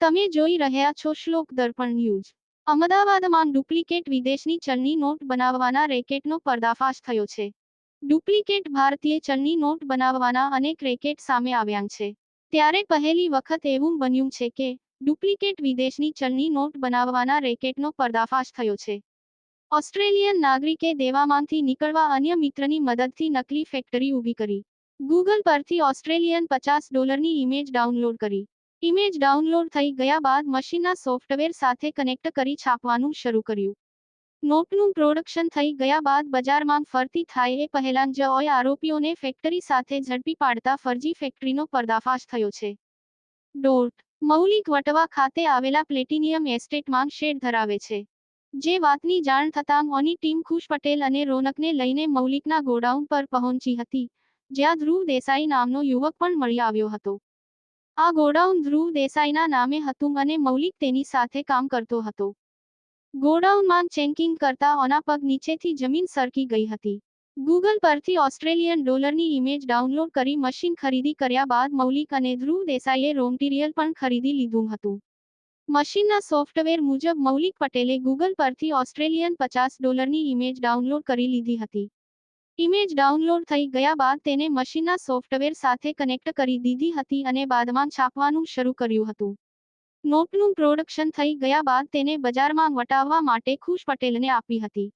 તમે જોઈ રહ્યા છો શ્લોક દર્પણ ન્યૂઝ. અમદાવાદમાં ડુપ્લિકેટ વિદેશની ચલણી નોટ બનાવવાના રેકેટનો પર્દાફાશ થયો છે. ડુપ્લિકેટ ભારતીય ચલની નોટ બનાવવાના અનેક રેકેટ સામે આવ્યા છે. ત્યારે પહેલી વખત એવું બન્યું છે કે ડુપ્લિકેટ વિદેશની ચલની નોટ બનાવવાના રેકેટનો પર્દાફાશ થયો છે. ઓસ્ટ્રેલિયન નાગરિકે દેવામાંથી નીકળવા અન્ય મિત્રની મદદથી નકલી ફેક્ટરી ઊભી કરી. ગૂગલ પરથી ઓસ્ટ્રેલિયન પચાસ ડોલરની ઇમેજ ડાઉનલોડ કરી. ઇમેજ ડાઉનલોડ થઈ ગયા બાદ મશીનના સોફ્ટવેર સાથે કનેક્ટ કરી છાપવાનું શરૂ કર્યું. નોટનું પ્રોડક્શન થઈ ગયા બાદ બજારમાં ફરતી થાય એ પહેલાં જ આરોપીઓને ફેક્ટરી સાથે ઝડપી પાડતા ફરજી ફેક્ટરીનો પર્દાફાશ થયો છે. ડોટ, મૌલિક વટવા ખાતે આવેલા પ્લેટિનિયમ એસ્ટેટમાં શેડ ધરાવે છે. જે વાતની જાણ થતાં ઓની ટીમ ખુશ પટેલ અને રોનકને લઈને મૌલિકના ગોડાઉન પર પહોંચી હતી, જ્યાં ધ્રુવ દેસાઈ નામનો યુવક પણ મળી આવ્યો હતો. આ ગોડાઉન ધ્રુવ દેસાઈના નામે હતું અને મૌલિક તેની સાથે કામ કરતો હતો. ગોડાઉનમાં ચેકિંગ કરતા ઓના પગ નીચેથી જમીન સરકી ગઈ હતી. ગૂગલ પરથી ઓસ્ટ્રેલિયન ડોલરની ઇમેજ ડાઉનલોડ કરી મશીન ખરીદી કર્યા બાદ મૌલિક અને ધ્રુવ દેસાઈએ રો મટીરિયલ પણ ખરીદી લીધું હતું. મશીનના સોફ્ટવેર મુજબ મૌલિક પટેલે ગૂગલ પરથી ઓસ્ટ્રેલિયન પચાસ ડોલરની ઇમેજ ડાઉનલોડ કરી લીધી હતી. ઇમેજ ડાઉનલોડ થઈ ગયા બાદ તેને મશીનના સોફ્ટવેર સાથે કનેક્ટ કરી દીધી હતી અને બાદમાં છાપવાનું શરૂ કર્યું હતું. નોટનું પ્રોડક્શન થઈ ગયા બાદ તેને બજારમાં વટાવવા માટે ખુશ પટેલને આપી હતી.